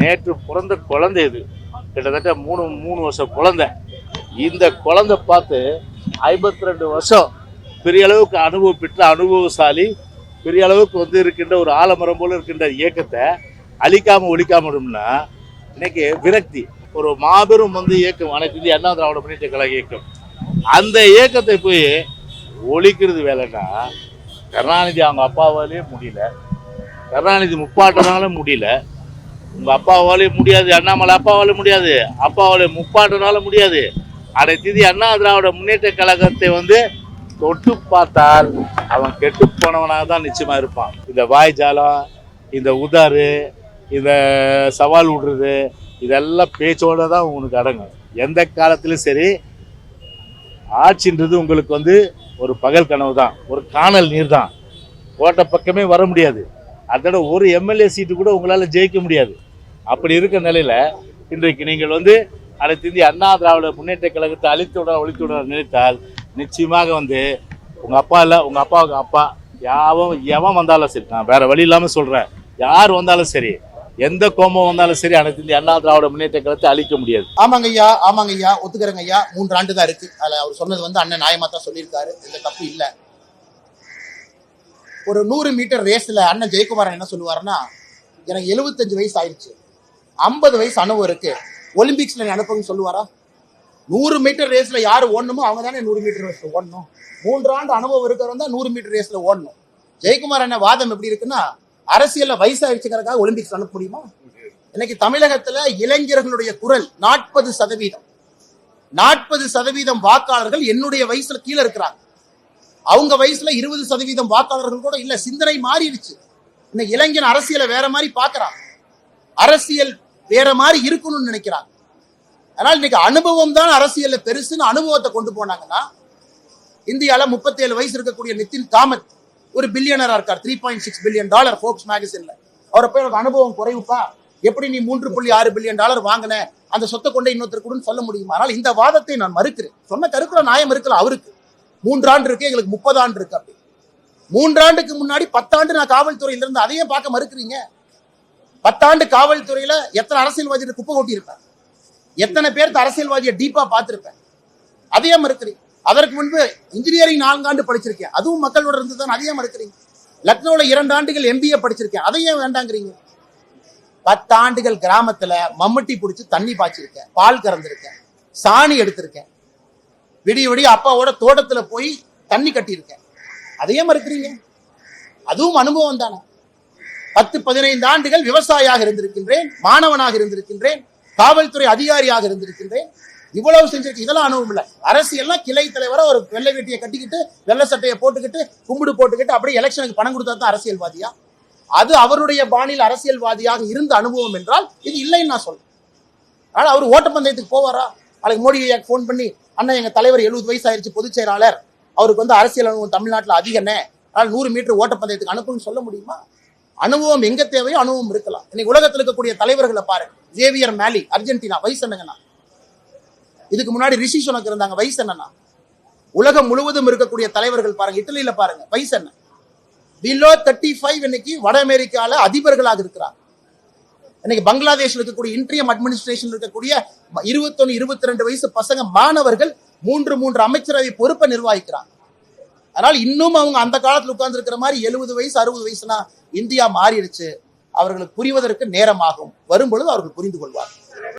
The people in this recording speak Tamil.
நேற்று பிறந்த குழந்தை இது. கிட்டத்தட்ட மூணு மூணு வருஷம் குழந்தை. இந்த குழந்தை பார்த்து ஐம்பத்தி ரெண்டு வருஷம் பெரிய அளவுக்கு அனுபவம் பெற்ற அனுபவசாலி பெரிய அளவுக்கு வந்து இருக்கின்ற ஒரு ஆலமரம் போல இருக்கின்ற இயக்கத்தை அழிக்காமல் ஒழிக்காமடும்னா இன்னைக்கு விரக்தி. ஒரு மாபெரும் வந்து இயக்கம் அனைத்து இந்திய அண்ணா திராவிட முன்னேற்ற கழக இயக்கம். அந்த இயக்கத்தை போய் ஒழிக்கிறது வேலைன்னா கருணாநிதி அவங்க அப்பாவாலே முடியல. கருணாநிதி முப்பாட்டினாலும் முடியல. உங்கள் அப்பாவாலே முடியாது அண்ணாமலை அப்பாவாலே முடியாது அப்பாவாலே முப்பாட்டனால முடியாது. அனைத்து திதி அண்ணா திராவிட முன்னேற்ற கழகத்தை வந்து தொட்டு பார்த்தால் அவன் கெட்டு போனவனாக தான் நிச்சயமாக இருப்பான். இந்த வாய்ஜாலம் இந்த உதாறு இந்த சவால் விடுறது இதெல்லாம் பேச்சோட தான் உனக்கு அடங்கும். எந்த காலத்திலும் சரி ஆட்சின்றது உங்களுக்கு வந்து ஒரு பகல் கனவு தான் ஒரு காணல் நீர் தான். கோட்டை பக்கமே வர முடியாது. அதோட ஒரு எம்எல்ஏ சீட்டு கூட உங்களால் ஜெயிக்க முடியாது. அப்படி இருக்க நிலையில் இன்றைக்கு நீங்கள் வந்து அனைத்து இந்திய அண்ணா திராவிட முன்னேற்ற கழகத்தை அழித்து விட ஒழித்து விட நினைத்தால் நிச்சயமாக வந்து உங்கள் அப்பா இல்லை உங்கள் அப்பாவுக்கு அப்பா யாவன் எவன் வந்தாலும் சரி நான் வேறு வழி இல்லாமல் சொல்கிறேன் யார் வந்தாலும் சரி எந்த கோபம் வந்தாலும் சரி அனைத்து இந்திய அண்ணா திராவிட முன்னேற்ற கழகத்தை அழிக்க முடியாது. ஆமாங்க ஐயா ஆமாங்க ஐயா ஒத்துக்கிறேங்க ஐயா. மூன்று ஆண்டு தான் இருக்கு. அதில் அவர் சொன்னது வந்து அண்ணன் நியாயமாக தான் சொல்லியிருக்காரு. இந்த தப்பு இல்லை. ஒரு நூறு மீட்டர் ரேஸ்ல அண்ணன் ஜெயக்குமாரன் என்ன சொல்லுவாருன்னா எனக்கு எழுபத்தஞ்சு வயசு ஆயிடுச்சு ஐம்பது வயசு அனுபவம் இருக்கு. ஒலிம்பிக்ஸ்ல அனுப்புங்கன்னு சொல்லுவாரா? நூறு மீட்டர் ரேஸ்ல யார் ஓடணுமோ அவங்க தானே நூறு மீட்டர் ரேஸ்ல ஓடணும். மூன்று ஆண்டு அனுபவம் இருக்கிறவங்க தான் நூறு மீட்டர் ரேஸ்ல ஓடணும். ஜெயக்குமார் அண்ணன் வாதம் எப்படி இருக்குன்னா அரசியலில் வயசாயிடுச்சுங்கிறதுக்காக ஒலிம்பிக்ஸ் அனுப்ப முடியுமா? இன்னைக்கு தமிழகத்துல இளைஞர்களுடைய குரல் நாற்பது சதவீதம். நாற்பது சதவீதம் வாக்காளர்கள் என்னுடைய வயசுல கீழே இருக்கிறாங்க. அவங்க வயசுல இருபது சதவீதம் வாக்காளர்கள் கூட இல்ல சிந்தனை மாறிடுச்சு. இன்னைக்கு இளைஞன் அரசியலை வேற மாதிரி பார்க்கறான். அரசியல் வேற மாதிரி இருக்கணும்னு நினைக்கிறாங்க அதனால இன்னைக்கு அனுபவம் தான் அரசியல்ல பெருசுன்னு அனுபவத்தை கொண்டு போனாங்கன்னா இந்தியால 37 வயசு இருக்கக்கூடிய நிதின் காமத் ஒரு பில்லியனரா இருக்கார். Three point six billion dollar Forbes மேகசின்ல அவரை போய் எனக்கு அனுபவம் குறைவுப்பா? எப்படி நீ மூன்று புள்ளி ஆறு பில்லியன் டாலர் வாங்கின? அந்த சொத்தை கொண்டே இன்னொருத்தர் கூடன்னு சொல்ல முடியுமா? ஆனால் இந்த வாதத்தை நான் மறுக்கிறேன். சொன்ன கருக்குள்ள நியாயம் இருக்கலாம் அவருக்கு. மூன்றாண்டு இருக்கு எங்களுக்கு முப்பது ஆண்டு இருக்கு அப்படி. மூன்றாண்டுக்கு முன்னாடி பத்தாண்டு நான் காவல்துறையில இருந்து அதையும் பார்க்க மறுக்கிறீங்க? பத்தாண்டு காவல்துறையில எத்தனை அரசியல்வாதியை குப்பை கொட்டியிருப்பேன் எத்தனை பேர்த்து அரசியல்வாதியை டீப்பா பார்த்துருப்பேன் அதையும் மறுக்கிறீங்க. அதற்கு முன்பு இன்ஜினியரிங் நான்காண்டு படிச்சிருக்கேன். அதுவும் மக்களோட இருந்து தான் அதையும் மறுக்கிறீங்க. லக்னோல இரண்டு ஆண்டுகள் எம்பிஏ படிச்சிருக்கேன். அதையும் வேண்டாங்கிறீங்க. பத்தாண்டுகள் கிராமத்துல மம்முட்டி பிடிச்சி தண்ணி பாய்ச்சிருக்கேன். பால் கறந்துருக்கேன். சாணி எடுத்திருக்கேன். விடிய விடிய அப்பாவோட தோட்டத்துல போய் தண்ணி கட்டியிருக்கேன். அதையே மறுக்கிறீங்க? அதுவும் அனுபவம் தானே பத்து பதினைந்து ஆண்டுகள் விவசாயியாக இருந்திருக்கின்றேன் மாணவனாக இருந்திருக்கின்றேன் காவல்துறை அதிகாரியாக இருந்திருக்கின்றேன். இவ்வளவு செஞ்சிருக்கு இதெல்லாம் அனுபவம் இல்லை. அரசியல்லாம் கிளை தலைவரா ஒரு வெள்ளை வேட்டியை கட்டிக்கிட்டு வெள்ளை சட்டையை போட்டுக்கிட்டு கும்பிடு போட்டுக்கிட்டு அப்படியே எலெக்ஷனுக்கு பணம் கொடுத்தா தான் அரசியல்வாதியா? அது அவருடைய பாணியில் அரசியல்வாதியாக இருந்த அனுபவம் என்றால் இது இல்லைன்னு நான் சொல்றேன். ஆனால் அவர் ஓட்டப்பந்தயத்துக்கு போவாரா? நாளைக்கு மோடி ஐயாக்கு ஃபோன் பண்ணி அண்ணா எங்க தலைவர் எழுபது வயசு ஆயிருச்சு பொதுச் செயலாளர். அவருக்கு வந்து அரசியல் அனுபவம் தமிழ்நாட்டில் அதிகண்ணே அதனால் நூறு மீட்டர் ஓட்டப்பந்தயத்துக்கு அனுப்புன்னு சொல்ல முடியுமா? அனுபவம் எங்க தேவையோ அனுபவம் இருக்கலாம். இன்னைக்கு உலகத்தில் இருக்கக்கூடிய தலைவர்களை பாருங்க ஜேவியர் மேலி அர்ஜென்டினா வயசு என்னங்கண்ணா இதுக்கு முன்னாடி ரிஷி சுனக்கு இருந்தாங்க வயசு என்னன்னா உலகம் முழுவதும் இருக்கக்கூடிய தலைவர்கள் பாருங்க இட்டலியில பாருங்க வயசு என்ன? பிலோ தேர்ட்டி ஃபைவ் இன்னைக்கு வட அமெரிக்கால அதிபர்களாக இருக்கிறாங்க இன்னைக்கு பங்களாதேஷ்ல இருக்கக்கூடிய இன்ட்ரியம் அட்மினிஸ்ட்ரேஷன் இருக்கக்கூடிய இருபத்தொன்னு இருபத்தி ரெண்டு வயசு பசங்க மாணவர்கள் மூன்று மூன்று அமைச்சரவை பொறுப்பை நிர்வகிக்கிறாங்க. அதனால இன்னும் அவங்க அந்த காலத்துல உட்கார்ந்து இருக்கிற மாதிரி எழுபது வயசு அறுபது வயசுனா இந்தியா மாறிடுச்சு. அவர்களுக்கு புரிவதற்கு நேரமாகும். வரும்பொழுது அவர்கள் புரிந்து கொள்வார்கள்.